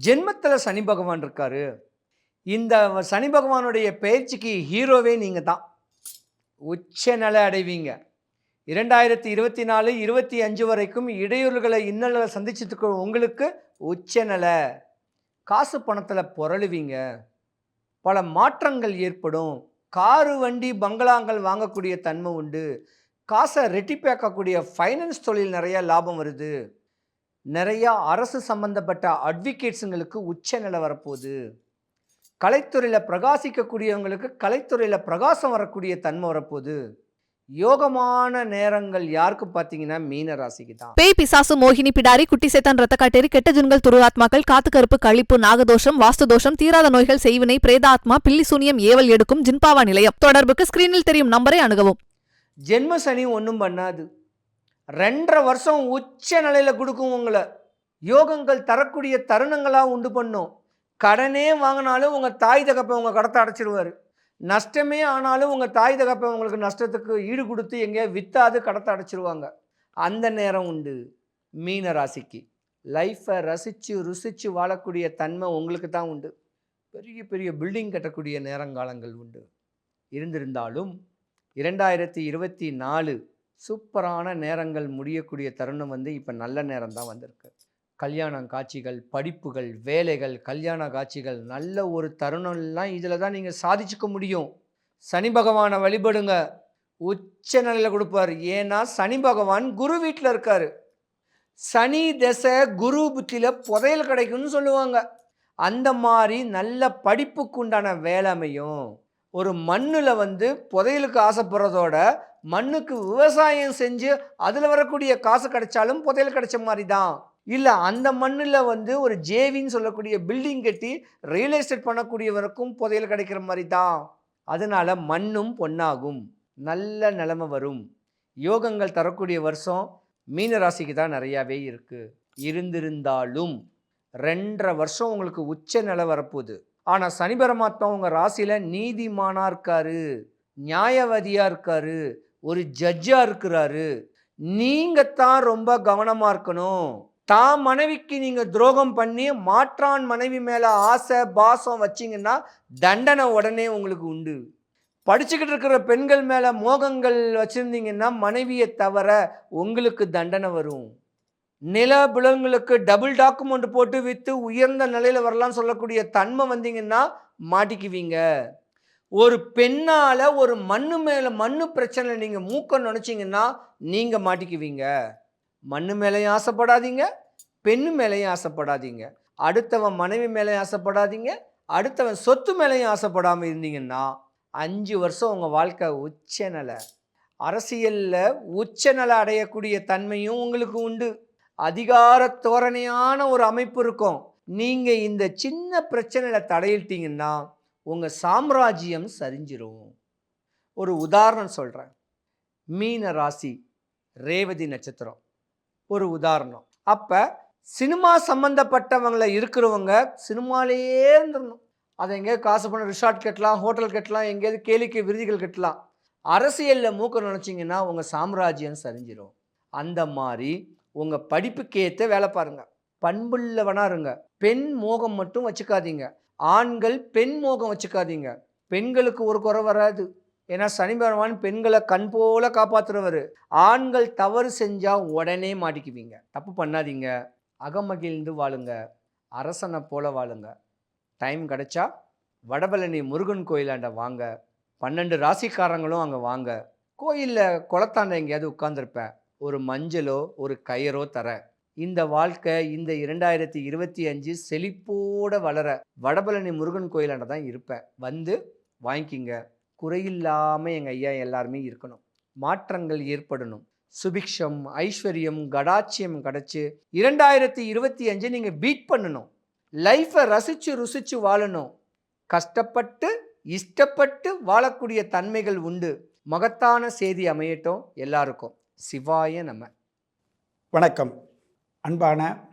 ஜென்மத்தில் சனி பகவான் இருக்காரு. இந்த சனி பகவானுடைய பயிற்சிக்கு ஹீரோவே நீங்கள் தான் உச்ச நிலை அடைவீங்க. இரண்டாயிரத்தி இருபத்தி நாலு இருபத்தி அஞ்சு வரைக்கும் இடையூறுகளை இன்னல்களை சந்திச்சுட்டு உங்களுக்கு உச்ச நிலை காசு பணத்தில் புரளுவீங்க. பல மாற்றங்கள் ஏற்படும். காரு வண்டி பங்களாங்கள் வாங்கக்கூடிய தன்மை உண்டு. காசை ரெட்டிப்பாக்கக்கூடிய ஃபைனான்ஸ் தொழில் நிறைய லாபம் வருது. நிறையா அரசு சம்பந்தப்பட்ட அட்வொகேட்ஸுங்களுக்கு உச்ச நிலை வரப்போகுது கலைத்துறையில் பிரகாசிக்கக்கூடியவங்களுக்கு கலைத்துறையில் பிரகாசம் வரக்கூடிய தன்மை வரப்போகுது. யோகமான நேரங்கள் யாருக்கு பார்த்தீங்கன்னா மீன ராசிக்கு தான் பேய் பிசாசு மோகினி பிடாரி குட்டி சேத்தான் ரத்த காட்டேரி கெட்ட ஜுன்கள் துருவாத்மாக்கள் காத்து கருப்பு கழிப்பு நாகதோஷம் வாஸ்து தோஷம் தீராத நோய்கள் செய்வினை பிரேதாத்மா பில்லி சூனியம் ஏவல் எடுக்கும் ஜின்பாவா நிலையம். தொடர்புக்கு ஸ்கிரீனில் தெரியும் நம்பரை அணுகவும். ஜென்ம சனி ஒன்றும் பண்ணாது. ரெண்டரை வருஷம் உச்ச நிலையில் கொடுக்கும் உங்களை. யோகங்கள் தரக்கூடிய தருணங்களாக உண்டு பண்ணும். கடனே வாங்கினாலும் உங்கள் தாய் தகப்பை உங்கள் கடத்தை அடைச்சிடுவார் நஷ்டமே ஆனாலும் உங்கள் தாய் தகப்பை உங்களுக்கு நஷ்டத்துக்கு ஈடு கொடுத்து எங்கேயா விற்றாது கடத்தை அடைச்சிருவாங்க. அந்த நேரம் உண்டு. மீன ராசிக்கு. லைஃப்பை ரசித்து ருசித்து வாழக்கூடிய தன்மை உங்களுக்கு தான் உண்டு. பெரிய பெரிய பில்டிங் கட்டக்கூடிய நேரங்காலங்கள் உண்டு. இருந்திருந்தாலும் இரண்டாயிரத்தி இருபத்தி நாலு சூப்பரான நேரங்கள் முடியக்கூடிய தருணம் வந்து இப்போ நல்ல நேரம் தான் வந்திருக்கு. கல்யாணம் காட்சிகள் படிப்புகள் வேலைகள் கல்யாண காட்சிகள் நல்ல ஒரு தருணம்லாம் இதில் தான் நீங்கள் சாதிச்சுக்க முடியும். சனி பகவானை வழிபடுங்க. உச்ச நிலையில் கொடுப்பார். ஏன்னா சனி பகவான் குரு வீட்டில் இருக்கார். சனி தசை குரு புத்தியில் புதையல் கிடைக்கும்னு சொல்லுவாங்க. அந்த மாதிரி நல்ல படிப்புக்கு உண்டான வேலை அமையும். ஒரு மண்ணில் வந்து புதையலுக்கு ஆசைப்படுறதோட மண்ணுக்கு விவசாயம் செஞ்சு அதில் வரக்கூடிய காசு கிடைச்சாலும் புதையல் கிடைச்ச மாதிரி தான் இல்லை அந்த மண்ணில் வந்து ஒரு ஜேவின்னு சொல்லக்கூடிய பில்டிங் கட்டி ரியல் எஸ்டேட் பண்ணக்கூடியவருக்கும் புதையல் கிடைக்கிற மாதிரி தான் அதனால் மண்ணும் பொன்னாகும். நல்ல நிலைமை வரும். யோகங்கள் தரக்கூடிய வருஷம் மீன ராசிக்கு தான் நிறையாவே இருக்குது இருந்திருந்தாலும் ரெண்டரை வருஷம் உங்களுக்கு உச்ச நிலை வரப்போகுது. ஆனால் சனி பரமாத்மா உங்கள் ராசியில் நீதிமானாக இருக்காரு நியாயவாதியாக இருக்காரு ஒரு ஜட்ஜாக இருக்கிறாரு. நீங்கள் தான் ரொம்ப கவனமாக இருக்கணும். தான் மனைவிக்கு நீங்கள் துரோகம் பண்ணி மாற்றான் மனைவி மேலே ஆசை பாசம் வச்சிங்கன்னா தண்டனை உடனே உங்களுக்கு உண்டு. படிச்சுக்கிட்டு இருக்கிற பெண்கள் மேலே மோகங்கள் வச்சுருந்தீங்கன்னா மனைவியை தவிர உங்களுக்கு தண்டனை வரும். நில புலங்களுக்கு டபுள் டாக்குமெண்ட் போட்டு விற்று உயர்ந்த நிலையில் வரலாம்னு சொல்லக்கூடிய தன்மை வந்தீங்கன்னா மாட்டிக்குவீங்க. ஒரு பெண்ணால் ஒரு மண்ணு மேலே மண்ணு பிரச்சனை நீங்கள் மூக்க நினச்சிங்கன்னா நீங்கள் மாட்டிக்குவீங்க. மண்ணு மேலேயும் ஆசைப்படாதீங்க பெண்ணு மேலேயும் ஆசைப்படாதீங்க. அடுத்தவன் மனைவி மேலேயும் ஆசைப்படாதீங்க அடுத்தவன் சொத்து மேலேயும் ஆசைப்படாமல் இருந்தீங்கன்னா அஞ்சு வருஷம் உங்கள் வாழ்க்கை உச்ச நிலை. அரசியலில் உச்ச நிலை அடையக்கூடிய தன்மையும் உங்களுக்கு உண்டு. அதிகார தோரணையான ஒரு அமைப்பு இருக்கும். நீங்கள் இந்த சின்ன பிரச்சனையில் தடையிட்டீங்கன்னா உங்கள் சாம்ராஜ்யம் சரிஞ்சிரும். ஒரு உதாரணம் சொல்கிறேன் மீன ராசி ரேவதி நட்சத்திரம். ஒரு உதாரணம். அப்போ சினிமா சம்மந்தப்பட்டவங்கள இருக்கிறவங்க சினிமாலேயே இருந்துடணும் அதை எங்கேயாவது காசு பண்ண ரிசார்ட் கட்டலாம் ஹோட்டல் கட்டலாம் எங்கேயாவது கேளிக்கை விருதிகள் கட்டலாம். அரசியலில் மூக்க நினச்சிங்கன்னா உங்கள் சாம்ராஜ்யம் சரிஞ்சிரும். அந்த மாதிரி உங்கள் படிப்புக்கேற்ற வேலை பாருங்கள் பண்புள்ளவனாக இருங்க. பெண் மோகம் மட்டும் வச்சுக்காதீங்க. ஆண்கள் பெண் மோகம் வச்சுக்காதீங்க. பெண்களுக்கு ஒரு குறை வராது. ஏன்னா சனி பகவான் பெண்களை கண் போல காப்பாற்றுறவர் ஆண்கள் தவறு செஞ்சால் உடனே மாட்டிக்குவீங்க. தப்பு பண்ணாதீங்க. அகமகிழ்ந்து வாழுங்க. அரசனை போல வாழுங்க. டைம் கிடைச்சா வடபழனி முருகன் கோயிலாண்ட வாங்க. பன்னெண்டு ராசிக்காரங்களும் அங்கே வாங்க. கோயிலில் குளத்தாண்ட எங்கேயாவது உட்காந்துருப்பேன் ஒரு மஞ்சளோ ஒரு கயிறோ தர. இந்த வாழ்க்கை இந்த இரண்டாயிரத்தி இருபத்தி அஞ்சு செழிப்போட வளர வடபழனி முருகன் கோயிலாண்ட தான் இருப்பேன் வந்து வாங்கிக்கிங்க. குறையில்லாமல் எங்கள் ஐயா எல்லாருமே இருக்கணும். மாற்றங்கள் ஏற்படணும். சுபிக்ஷம் ஐஸ்வர்யம் கடாட்சியம் கிடச்சி இரண்டாயிரத்தி இருபத்தி அஞ்சு நீங்கள் பீட் பண்ணணும். லைஃப்பை ரசித்து ருசித்து வாழணும். கஷ்டப்பட்டு இஷ்டப்பட்டு வாழக்கூடிய தன்மைகள் உண்டு. மகத்தான செய்தி அமையட்டும் எல்லாருக்கும். சிவாய நம்ம வணக்கம். அன்பான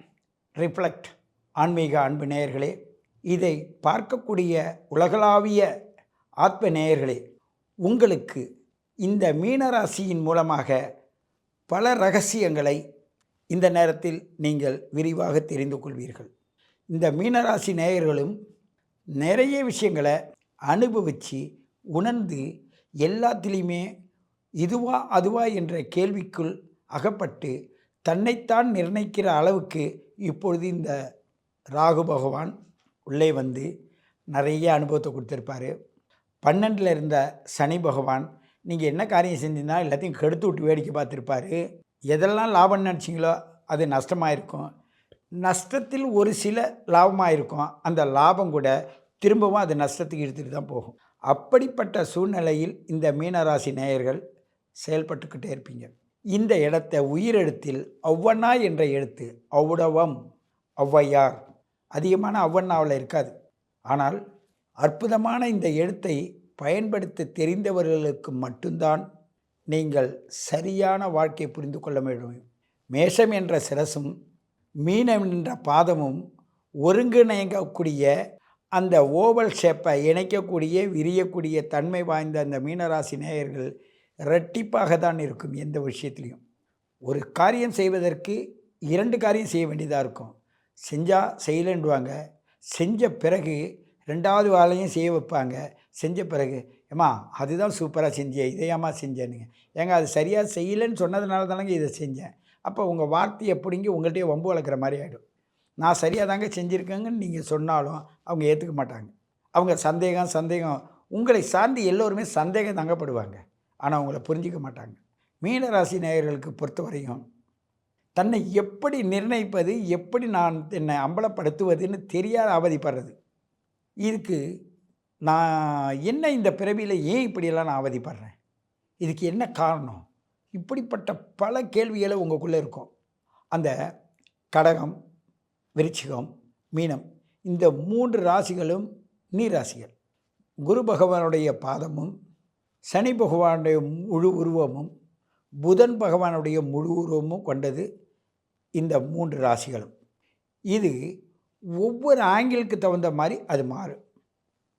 ரிஃப்ளெக்ட் ஆன்மீக அன்பு நேயர்களே இதை பார்க்கக்கூடிய உலகளாவிய ஆத்ம நேயர்களே உங்களுக்கு இந்த மீனராசியின் மூலமாக பல ரகசியங்களை இந்த நேரத்தில் நீங்கள் விரிவாக தெரிந்து கொள்வீர்கள். இந்த மீனராசி நேயர்களும் நிறைய விஷயங்களை அனுபவித்து உணர்ந்து எல்லாத்துலேயுமே இதுவா அதுவா என்ற கேள்விக்குள் அகப்பட்டு தன்னைத்தான் நிர்ணயிக்கிற அளவுக்கு இப்பொழுது இந்த ராகு பகவான் உள்ளே வந்து நிறைய அனுபவத்தை கொடுத்துருப்பாரு. பன்னெண்டில் இருந்த சனி பகவான் நீங்கள் என்ன காரியம் செஞ்சீங்கன்னா எல்லாத்தையும் கெடுத்து விட்டு வேடிக்கை பார்த்துருப்பாரு. எதெல்லாம் லாபம் நினச்சிங்களோ அது நஷ்டமாக இருக்கும் நஷ்டத்தில் ஒரு சில லாபமாக இருக்கும் அந்த லாபம் கூட திரும்பவும் அது நஷ்டத்துக்கு இழுத்துட்டு தான் போகும். அப்படிப்பட்ட சூழ்நிலையில் இந்த மீனராசி நேயர்கள் செயல்பட்டுக்கிட்டே இருப்பீங்க. இந்த இடத்த உயிரெழுத்தில் ஒவ்வொன்னா என்ற எழுத்து ஔடவம் ஔவையார் அதிகமான ஒவ்வொன்னாவில் இருக்காது. ஆனால் அற்புதமான இந்த எழுத்தை பயன்படுத்த தெரிந்தவர்களுக்கு மட்டும்தான் நீங்கள் சரியான வாழ்க்கை புரிந்து கொள்ள முடியும் மேஷம் என்ற சிரசும் மீனம் என்ற பாதமும் ஒருங்கிணைக்கக்கூடிய அந்த ஓவல் ஷேப்பை இணைக்கக்கூடிய விரியக்கூடிய தன்மை வாய்ந்த அந்த மீனராசி நேயர்கள் இரட்டிப்பாக தான் இருக்கும் எந்த விஷயத்துலையும். ஒரு காரியம் செய்வதற்கு இரண்டு காரியம் செய்ய வேண்டியதாக இருக்கும். செஞ்சால் செய்யலைன்டுவாங்க செஞ்ச பிறகு ரெண்டாவது வேலையும் செய்ய வைப்பாங்க. செஞ்ச பிறகு ஏம்மா அதுதான் சூப்பராக செஞ்சேன் இதையாம்மா செஞ்சேனுங்க ஏங்க அது சரியாக செய்யலைன்னு சொன்னதுனால தானங்க இதை செஞ்சேன். அப்போ உங்கள் வார்த்தையை பிடுங்கி உங்கள்கிட்டயே வம்பு வளர்க்குற மாதிரி ஆகிடும் நான் சரியாக தாங்க செஞ்சுருக்கேங்கன்னு நீங்கள் சொன்னாலும் அவங்க ஏற்றுக்க மாட்டாங்க. அவங்க சந்தேகம் சந்தேகம். உங்களை சார்ந்து எல்லோருமே சந்தேகம் தங்கப்படுவாங்க ஆனால் அவங்கள புரிஞ்சிக்க மாட்டாங்க. மீனராசி நேயர்களுக்கு பொறுத்தவரையும் தன்னை எப்படி நிர்ணயிப்பது எப்படி நான் என்னை அம்பலப்படுத்துவதுன்னு தெரியாத அவதிப்படுறது. இதுக்கு நான் என்ன இந்த பிறவியில் ஏன் இப்படியெல்லாம் நான் அவதிப்படுறேன்? இதுக்கு என்ன காரணம்? இப்படிப்பட்ட பல கேள்விகளை உங்களுக்குள்ளே இருக்கும். அந்த கடகம் விருச்சிகம் மீனம் இந்த மூன்று ராசிகளும் நீர் ராசிகள் குரு பகவானுடைய பாதமும் சனி பகவானுடைய முழு உருவமும் புதன் பகவானுடைய முழு உருவமும் கொண்டது இந்த மூன்று ராசிகளும். இது ஒவ்வொரு ஆங்கிளுக்கு தகுந்த மாதிரி அது மாறும்.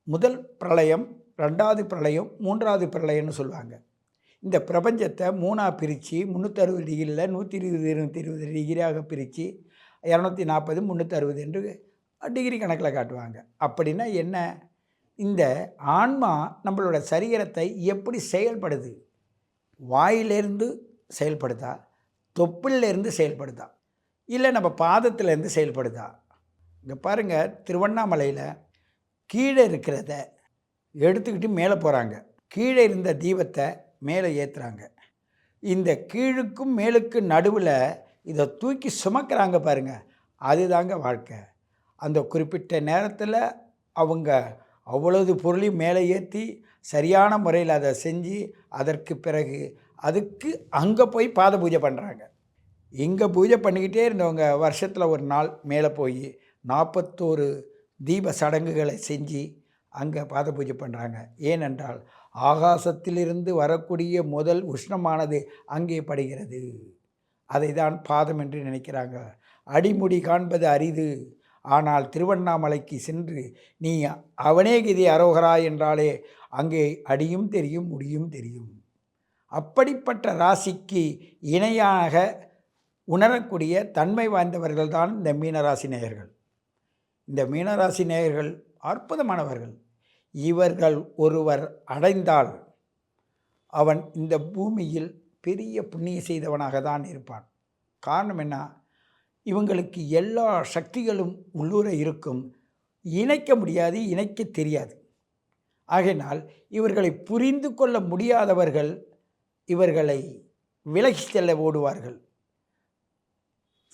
முதல் பிரளயம் ரெண்டாவது பிரளயம் மூன்றாவது பிரளயம்னு சொல்லுவாங்க. இந்த பிரபஞ்சத்தை மூணாக பிரித்து முந்நூற்றறுபது டிகிரியில் நூற்றி இருபது இருநூற்றி இருபது டிகிரியாக பிரித்து இரநூத்தி நாற்பது முந்நூற்றறுபது என்று டிகிரி கணக்கில் காட்டுவாங்க. அப்படின்னா என்ன? இந்த ஆன்மா நம்மளோட சரீரத்தை எப்படி செயல்படுது? வாயிலேருந்து செயல்படுதா? தொப்புலேருந்து செயல்படுதா? இல்லை நம்ம பாதத்திலேருந்து செயல்படுதா? இங்கே பாருங்கள் திருவண்ணாமலையில் கீழே இருக்கிறத எடுத்துக்கிட்டு மேலே போகிறாங்க கீழே இருந்த தீபத்தை மேலே ஏற்றுறாங்க இந்த கீழுக்கும் மேலுக்கு நடுவில் இதை தூக்கி சுமக்கிறாங்க பாருங்கள் அதுதாங்க வாழ்க்கை. அந்த குறிப்பிட்ட நேரத்தில் அவங்க அவ்வளவு பொருளையும் மேலே ஏற்றி சரியான முறையில் அதை செஞ்சு அதற்கு பிறகு அதுக்கு அங்கே போய் பாத பூஜை பண்ணுறாங்க இங்கே பூஜை பண்ணிக்கிட்டே இருந்தவங்க வருஷத்தில் ஒரு நாள் மேலே போய் நாற்பத்தோரு தீப சடங்குகளை செஞ்சு அங்கே பாத பூஜை பண்ணுறாங்க ஏனென்றால் ஆகாசத்திலிருந்து வரக்கூடிய முதல் உஷ்ணமானது அங்கே படுகிறது. அதை தான் பாதம் என்று நினைக்கிறாங்க. அடிமுடி காண்பது அரிது. ஆனால் திருவண்ணாமலைக்கு சென்று நீ அவனே கிதி அரோகரா என்றாலே அங்கே அடியும் தெரியும் முடியும் தெரியும். அப்படிப்பட்ட ராசிக்கு இணையாக உணரக்கூடிய தன்மை வாய்ந்தவர்கள் தான் இந்த மீனராசி நேயர்கள். இந்த மீனராசி நேயர்கள் அற்புதமானவர்கள். இவர்கள் ஒருவர் அடைந்தால் அவன் இந்த பூமியில் பெரிய புண்ணிய செய்தவனாக தான் இருப்பான். காரணம் என்ன? இவங்களுக்கு எல்லா சக்திகளும் உள்ளூர இருக்கும். இணைக்க முடியாது இணைக்க தெரியாது. ஆகையினால் இவர்களை புரிந்து கொள்ள முடியாதவர்கள் இவர்களை விலகி செல்ல ஓடுவார்கள்.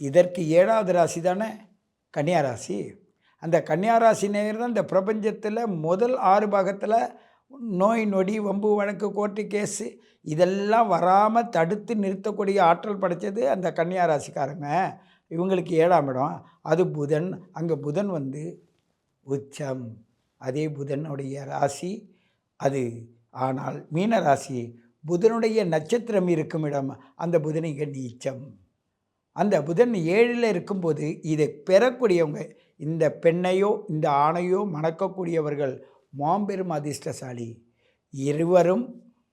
இதற்கு ஏழாவது ராசி தானே? கன்னியாராசி அந்த கன்னியாராசி நேயர் தான் இந்த பிரபஞ்சத்தில் முதல் ஆறு பாகத்தில் நோய் நொடி வம்பு வழக்கு கோர்ட்டு கேஸு இதெல்லாம் வராமல் தடுத்து நிறுத்தக்கூடிய ஆற்றல் படைத்தது அந்த கன்னியாராசிக்காரங்க இவங்களுக்கு ஏழாம் இடம். அது புதன். அங்கே புதன் வந்து உச்சம். அதே புதனுடைய ராசி. அது ஆனால் மீன ராசி. புதனுடைய நட்சத்திரம் இருக்கும் இடம். அந்த புதன் இங்கே நீச்சம் அந்த புதன் ஏழில் இருக்கும்போது இதை பெறக்கூடியவங்க இந்த பெண்ணையோ இந்த ஆணையோ மணக்கக்கூடியவர்கள் மாம்பெரும் அதிர்ஷ்டசாலி. இருவரும்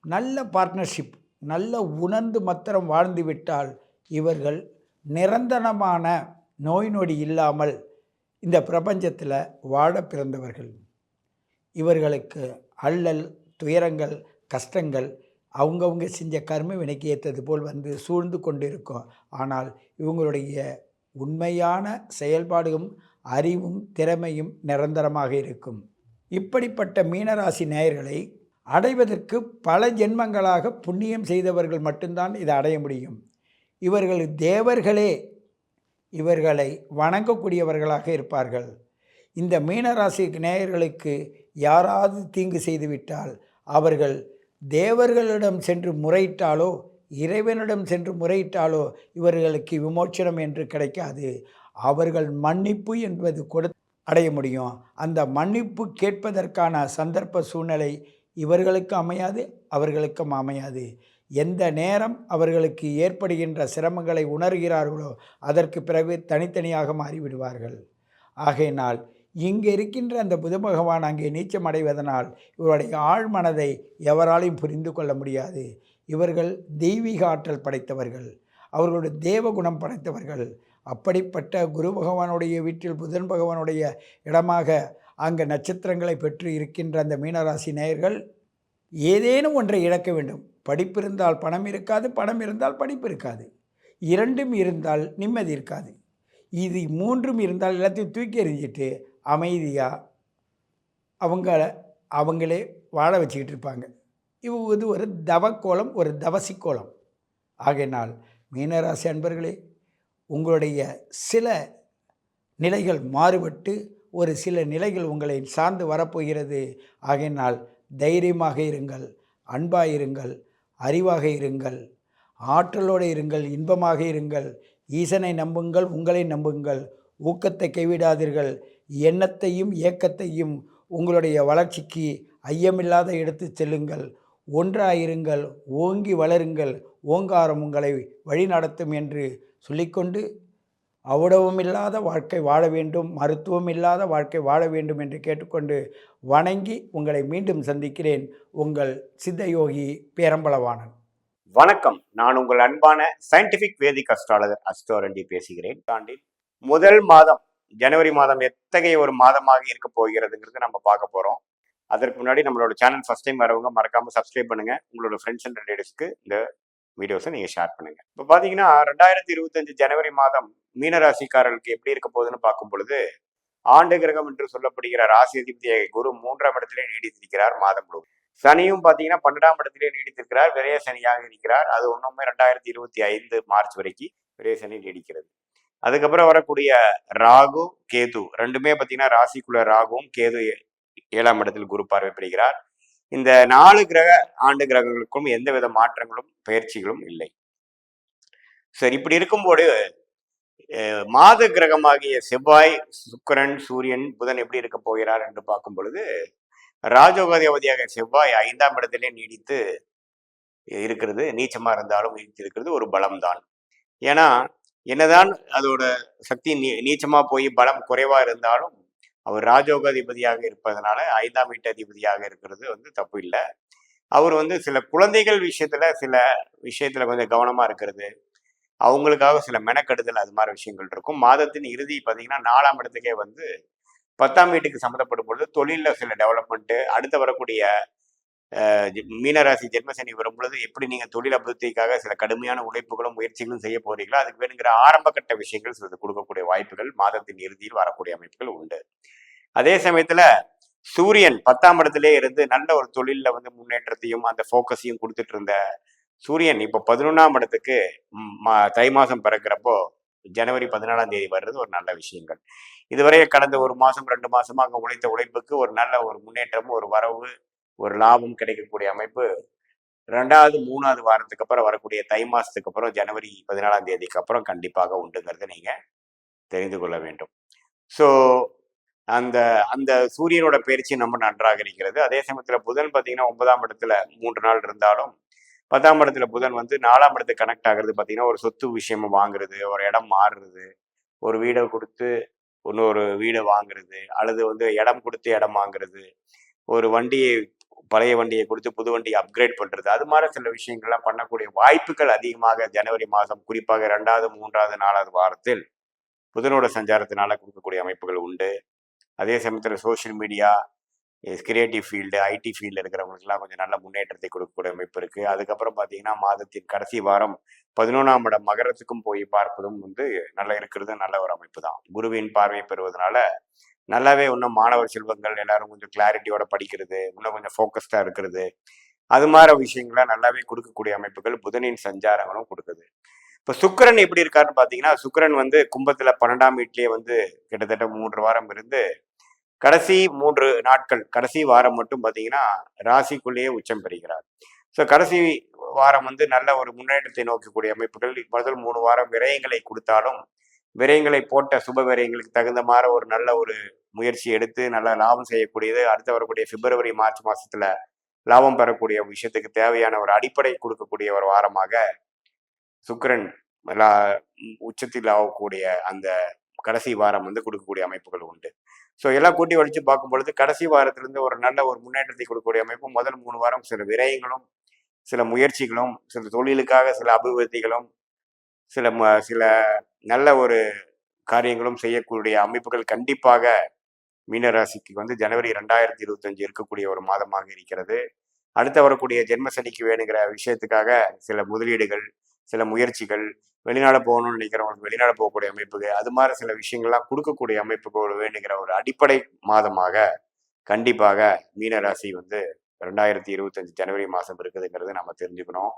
நல்ல பார்ட்னர்ஷிப் நல்ல உணர்ந்து மத்திரம் வாழ்ந்து விட்டால் இவர்கள் நிரந்தரமான நோய் நொடி இல்லாமல் இந்த பிரபஞ்சத்தில் வாழ பிறந்தவர்கள். இவர்களுக்கு அல்லல் துயரங்கள் கஷ்டங்கள் அவங்கவுங்க செஞ்ச கர்ம வினைக்கு ஏற்றது போல் வந்து சூழ்ந்து கொண்டிருக்கும். ஆனால் இவங்களுடைய உண்மையான செயல்பாடும் அறிவும் திறமையும் நிரந்தரமாக இருக்கும். இப்படிப்பட்ட மீனராசி நேயர்களை அடைவதற்கு பல ஜென்மங்களாக புண்ணியம் செய்தவர்கள் மட்டும்தான் இதை அடைய முடியும். இவர்கள் தேவர்களே இவர்களை வணங்கக்கூடியவர்களாக இருப்பார்கள். இந்த மீனராசி நேயர்களுக்கு யாராவது தீங்கு செய்துவிட்டால் அவர்கள் தேவர்களிடம் சென்று முறையிட்டாலோ இறைவனிடம் சென்று முறையிட்டாலோ இவர்களுக்கு விமோச்சனம் என்று கிடைக்காது. அவர்கள் மன்னிப்பு என்பது கொடு அடைய முடியும். அந்த மன்னிப்பு கேட்பதற்கான சந்தர்ப்ப சூழ்நிலை இவர்களுக்கு அமையாது அவர்களுக்கும் அமையாது. எந்த நேரம் அவர்களுக்கு ஏற்படுகின்ற சிரமங்களை உணர்கிறார்களோ அதற்கு பிறகு தனித்தனியாக மாறிவிடுவார்கள். ஆகையினால் இங்கே இருக்கின்ற அந்த புத பகவான் அங்கே நீச்சம் அடைவதனால் இவருடைய ஆழ்மனதை எவராலையும் புரிந்து கொள்ள முடியாது. இவர்கள் தெய்வீக ஆற்றல் படைத்தவர்கள். அவர்களுடைய தேவகுணம் படைத்தவர்கள். அப்படிப்பட்ட குரு பகவானுடைய வீட்டில் புதன் பகவானுடைய இடமாக அங்கே நட்சத்திரங்களை பெற்று இருக்கின்ற அந்த மீனராசி நேயர்கள் ஏதேனும் ஒன்றை இழக்க வேண்டும். படிப்பு இருந்தால் பணம் இருக்காது பணம் இருந்தால் படிப்பு இருக்காது. இரண்டும் இருந்தால் நிம்மதி இருக்காது. இது மூன்றும் இருந்தால் எல்லாத்தையும் தூக்கி எறிஞ்சிட்டு அமைதியாக அவங்கள அவங்களே வாழ வச்சுக்கிட்டு இருப்பாங்க. இவ் இது ஒரு தவக்கோலம் ஒரு தவசி கோலம் ஆகையினால் மீனராசி அன்பர்களே உங்களுடைய சில நிலைகள் மாறுபட்டு ஒரு சில நிலைகள் உங்களை சார்ந்து வரப்போகிறது. ஆகையினால் தைரியமாக இருங்கள் அன்பாக இருங்கள் அறிவாக இருங்கள். ஆற்றலோடு இருங்கள் இன்பமாக இருங்கள். ஈசனை நம்புங்கள் உங்களை நம்புங்கள். ஊக்கத்தை கைவிடாதீர்கள். எண்ணத்தையும் ஏக்கத்தையும் உங்களுடைய வளர்ச்சிக்கு ஐயமில்லாத எடுத்து செல்லுங்கள். ஒன்றாயிருங்கள் ஓங்கி வளருங்கள். ஓங்காரம் உங்களை வழிநடத்தும் என்று சொல்லிக்கொண்டு அவ்வளவும் இல்லாத வாழ்க்கை வாழ வேண்டும் மருத்துவம் இல்லாத வாழ்க்கை வாழ வேண்டும் என்று கேட்டுக்கொண்டு வணங்கி உங்களை மீண்டும் சந்திக்கிறேன். உங்கள் சித்தயோகி பேரம்பளவாணன் வணக்கம். நான் உங்கள் அன்பான சயின்டிபிக் வேதிக் அஸ்ட்ராலஜர் அஸ்டோரண்டி பேசுகிறேன். ஆண்டில் முதல் மாதம் ஜனவரி மாதம் எத்தகைய ஒரு மாதமாக இருக்க போகிறதுங்கிறது நம்ம பார்க்க போகிறோம் அதற்கு முன்னாடி நம்மளோட சேனல் ஃபஸ்ட் டைம் வரவங்க மறக்காமல் சப்ஸ்கிரைப் பண்ணுங்கள் உங்களோட ஃப்ரெண்ட்ஸ் அண்ட் ரிலேட்டிவ்ஸ்க்கு இந்த வீடியோஸை நீங்க ஷேர் பண்ணுங்க. இப்போ பாத்தீங்கன்னா ரெண்டாயிரத்தி இருபத்தஞ்சு ஜனவரி மாதம் மீனராசிக்காரர்களுக்கு எப்படி இருக்க போகுதுன்னு பார்க்கும் பொழுது ஆண்டு கிரகம் என்று சொல்லப்படுகிற ராசி அதிபதியை குரு மூன்றாம் இடத்திலே நீடித்திருக்கிறார் மாதம் முழுவதும். சனியும் பார்த்தீங்கன்னா பன்னெண்டாம் இடத்திலே நீடித்திருக்கிறார். விரைய சனியாக இருக்கிறார். அது ஒன்றுமே ரெண்டாயிரத்தி இருபத்தி ஐந்து மார்ச் வரைக்கும் விரைய சனி நீடிக்கிறது. அதுக்கப்புறம் வரக்கூடிய ராகு கேது ரெண்டுமே பார்த்தீங்கன்னா ராசிக்குள்ள ராகுவும் கேது ஏழாம் இடத்தில் குரு பார்வை பெறுகிறார் இந்த நாலு கிரக ஆண்டு கிரகங்களுக்கும் எந்தவித மாற்றங்களும் பயிற்சிகளும் இல்லை. சரி இப்படி இருக்கும்போது மாத கிரகமாகிய செவ்வாய் சுக்கிரன் சூரியன் புதன் எப்படி இருக்க போகிறார் என்று பார்க்கும் பொழுது ராஜோகாதிபதியாக செவ்வாய் ஐந்தாம் இடத்திலே நீடித்து இருக்கிறது. நீச்சமா இருந்தாலும் நீடித்து இருக்கிறது. ஒரு பலம்தான். ஏன்னா என்னதான் அதோட சக்தி நீ நீச்சமா போய் பலம் குறைவா இருந்தாலும் அவர் ராஜோகாதிபதியாக இருப்பதனால ஐந்தாம் வீட்டு அதிபதியாக இருக்கிறது வந்து தப்பு இல்லை. அவர் வந்து சில குழந்தைகள் விஷயத்துல சில விஷயத்துல கொஞ்சம் கவனமா இருக்கிறது. அவங்களுக்காக சில மெனக்கெடுதல் அது மாதிரி விஷயங்கள் இருக்கும். மாதத்தின் இறுதி பார்த்தீங்கன்னா நாலாம் இடத்துக்கே வந்து பத்தாம் வீட்டுக்கு சம்மந்தப்படும் பொழுது தொழிலில் சில டெவலப்மெண்ட்டு அடுத்து வரக்கூடிய மீனராசி ஜென்மசனி வரும் பொழுது எப்படி நீங்கள் தொழில் அபிவிருத்திக்காக சில கடுமையான உழைப்புகளும் முயற்சிகளும் செய்ய போறீங்களோ அதுக்கு வேணுங்கிற ஆரம்ப கட்ட விஷயங்கள் சிலது கொடுக்கக்கூடிய வாய்ப்புகள் மாதத்தின் இறுதியில் வரக்கூடிய அமைப்புகள் உண்டு. அதே சமயத்தில் சூரியன் பத்தாம் இடத்திலே இருந்து நல்ல ஒரு தொழிலில் வந்து முன்னேற்றத்தையும் அந்த ஃபோக்கஸையும் கொடுத்துட்டு இருந்த சூரியன் இப்போ பதினொன்றாம் இடத்துக்கு மா- தை மாதம் பிறக்கிறப்போ ஜனவரி பதினாலாம் தேதி வர்றது ஒரு நல்ல விஷயங்கள். இதுவரை கடந்த ஒரு மாதம் ரெண்டு மாதமாக அங்கே உழைத்த உழைப்புக்கு ஒரு நல்ல ஒரு முன்னேற்றமும் ஒரு வரவு ஒரு லாபம் கிடைக்கக்கூடிய அமைப்பு. ரெண்டாவது மூணாவது வாரத்துக்கு அப்புறம் வரக்கூடிய தை மாசத்துக்கு அப்புறம் ஜனவரி பதினாலாம் தேதிக்கு அப்புறம் கண்டிப்பாக உண்டுங்கிறத நீங்க தெரிந்து கொள்ள வேண்டும். ஸோ அந்த அந்த சூரியனோட பயிற்சி நம்ம நன்றாக இருக்கிறது. அதே சமயத்தில் புதன் பார்த்தீங்கன்னா ஒன்பதாம் இடத்துல மூன்று நாள் இருந்தாலும் பத்தாம் இடத்துல புதன் வந்து நாலாம் இடத்துக்கு கனெக்ட் ஆகிறது பார்த்தீங்கன்னா ஒரு சொத்து விஷயமா வாங்குறது ஒரு இடம் மாறுறது ஒரு வீடை கொடுத்து இன்னொரு வீடை வாங்குறது அல்லது வந்து இடம் கொடுத்து இடம் வாங்குறது ஒரு வண்டியை பழைய வண்டியை கொடுத்து புது வண்டியை அப்கிரேட் பண்றது. அது மாதிரி சில விஷயங்கள்லாம் பண்ணக்கூடிய வாய்ப்புகள் அதிகமாக ஜனவரி மாதம் குறிப்பாக ரெண்டாவது மூன்றாவது நாலாவது வாரத்தில் புதனோட சஞ்சாரத்தினால கொடுக்கக்கூடிய அமைப்புகள் உண்டு. அதே சமயத்தில் social media creative field IT ஃபீல்டில் இருக்கிறவங்களுக்குலாம் கொஞ்சம் நல்ல முன்னேற்றத்தை கொடுக்கக்கூடிய அமைப்பு இருக்குது அதுக்கப்புறம் பார்த்தீங்கன்னா மாதத்தின் கடைசி வாரம் பதினொன்றாம் இடம் மகரத்துக்கும் போய் பார்ப்பதும் வந்து நல்லா இருக்கிறது நல்ல ஒரு அமைப்பு தான். குருவின் பார்வை பெறுவதனால நல்லாவே இன்னும் மாணவர் செல்வங்கள் எல்லாரும் கொஞ்சம் கிளாரிட்டியோட படிக்கிறது இன்னும் கொஞ்சம் ஃபோக்கஸ்டாக இருக்கிறது. அது மாதிரி விஷயங்களை நல்லாவே கொடுக்கக்கூடிய அமைப்புகள் புதனின் சஞ்சாரங்களும் கொடுக்குது. இப்போ சுக்கிரன் எப்படி இருக்காருன்னு பார்த்தீங்கன்னா சுக்கிரன் வந்து கும்பத்தில் பன்னெண்டாம் வீட்லேயே வந்து கிட்டத்தட்ட மூன்று வாரம் இருந்து கடைசி மூன்று நாட்கள் கடைசி வாரம் மட்டும் பார்த்தீங்கன்னா ராசிக்குள்ளேயே உச்சம் பெறுகிறார். ஸோ கடைசி வாரம் வந்து நல்ல ஒரு முன்னேற்றத்தை நோக்கக்கூடிய அமைப்புகள் முதல் மூணு வாரம் விரயங்களை கொடுத்தாலும் விரயங்களை போட்ட சுப விரயங்களுக்கு தகுந்த மாதிரி ஒரு நல்ல ஒரு முயற்சி எடுத்து நல்ல லாபம் செய்யக்கூடியது. அடுத்து வரக்கூடிய பிப்ரவரி மார்ச் மாசத்துல லாபம் பெறக்கூடிய விஷயத்துக்கு தேவையான ஒரு அடிப்படை கொடுக்கக்கூடிய ஒரு வாரமாக சுக்கரன் லா- உச்சத்தில் ஆகக்கூடிய அந்த கடைசி வாரம் வந்து கொடுக்கக்கூடிய அமைப்புகள் உண்டு. ஸோ எல்லாம் கூட்டி வலிச்சு பார்க்கும் பொழுது கடைசி வாரத்திலிருந்து ஒரு நல்ல ஒரு முன்னேற்றத்தை கொடுக்கக்கூடிய அமைப்பு முதல் மூணு வாரம் சில விரயங்களும் சில முயற்சிகளும் சில தொழிலுக்காக சில அபிவிருத்திகளும் சில ம- சில நல்ல ஒரு காரியங்களும் செய்யக்கூடிய அமைப்புகள் கண்டிப்பாக மீனராசிக்கு வந்து ஜனவரி ரெண்டாயிரத்தி இருபத்தஞ்சு இருக்கக்கூடிய ஒரு மாதமாக இருக்கிறது. அடுத்து வரக்கூடிய ஜென்ம சனிக்கு வேணுங்கிற விஷயத்துக்காக சில முதலீடுகள் சில முயற்சிகள் வெளிநாடு போகணும்னு நினைக்கிறவங்களுக்கு வெளிநாடு போகக்கூடிய அமைப்புகள் அது மாதிரி சில விஷயங்கள்லாம் கொடுக்கக்கூடிய அமைப்புகள் வேணுங்கிற ஒரு அடிப்படை மாதமாக கண்டிப்பாக மீனராசி வந்து ரெண்டாயிரத்தி இருபத்தஞ்சு ஜனவரி மாதம் இருக்குதுங்கிறது நம்ம தெரிஞ்சுக்கணும்.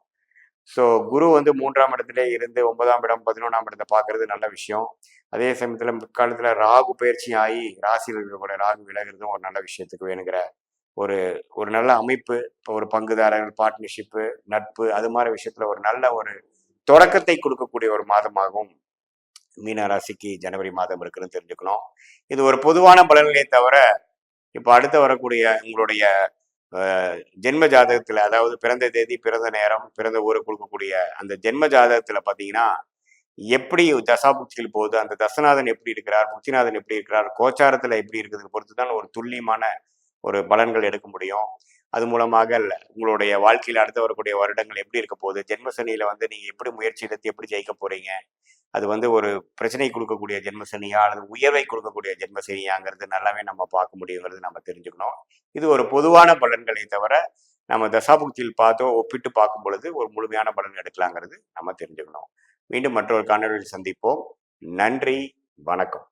ஸோ குரு வந்து மூன்றாம் இடத்துல இருந்து ஒன்பதாம் இடம் பதினொன்றாம் இடத்தை பார்க்கறது நல்ல விஷயம். அதே சமயத்தில் முற்காலத்தில் ராகு பயிற்சி ஆகி ராசியில் இருக்கக்கூடிய ராகு விலகிறதும் ஒரு நல்ல விஷயத்துக்கு வேணுங்கிற ஒரு ஒரு நல்ல அமைப்பு இப்போ ஒரு பங்குதாரர்கள் பார்ட்னர்ஷிப்பு நட்பு அது மாதிரி விஷயத்தில் ஒரு நல்ல ஒரு தொடக்கத்தை கொடுக்கக்கூடிய ஒரு மாதமாகவும் மீன ராசிக்கு ஜனவரி மாதம் இருக்குன்னு தெரிஞ்சுக்கணும். இது ஒரு பொதுவான பலன்களே தவிர இப்போ அடுத்து வரக்கூடிய உங்களுடைய ஜென்ம ஜாதகத்தில் அதாவது பிறந்த தேதி பிறந்த நேரம் பிறந்த ஊரை கொடுக்கக்கூடிய அந்த ஜென்ம ஜாதகத்தில் பார்த்தீங்கன்னா எப்படி தசாபுக்திகள் போகுது அந்த தசநாதன் எப்படி இருக்கிறார் புத்திநாதன் எப்படி இருக்கிறார் கோச்சாரத்தில் எப்படி இருக்கிறது பொறுத்து தான் ஒரு துல்லியமான ஒரு பலன்கள் எடுக்க முடியும். அது மூலமாக உங்களுடைய வாழ்க்கையில் அடுத்து வரக்கூடிய வருடங்கள் எப்படி இருக்க போகுது ஜென்மசனியில் வந்து நீங்கள் எப்படி முயற்சி எடுத்து எப்படி ஜெயிக்க போறீங்க அது வந்து ஒரு பிரச்சனை கொடுக்கக்கூடிய ஜென்ம சனியா அல்லது உயர்வை கொடுக்கக்கூடிய ஜென்மசனியாங்கிறது நல்லாவே நம்ம பார்க்க முடியுங்கிறது நம்ம தெரிஞ்சுக்கணும். இது ஒரு பொதுவான பலன்களை தவிர நம்ம தசாபுக்தியில் பார்த்தோ ஒப்பிட்டு பார்க்கும் பொழுது ஒரு முழுமையான பலன் எடுக்கலாங்கிறது நம்ம தெரிஞ்சுக்கணும். மீண்டும் மற்றொரு காணொலியில் சந்திப்போம். நன்றி. வணக்கம்.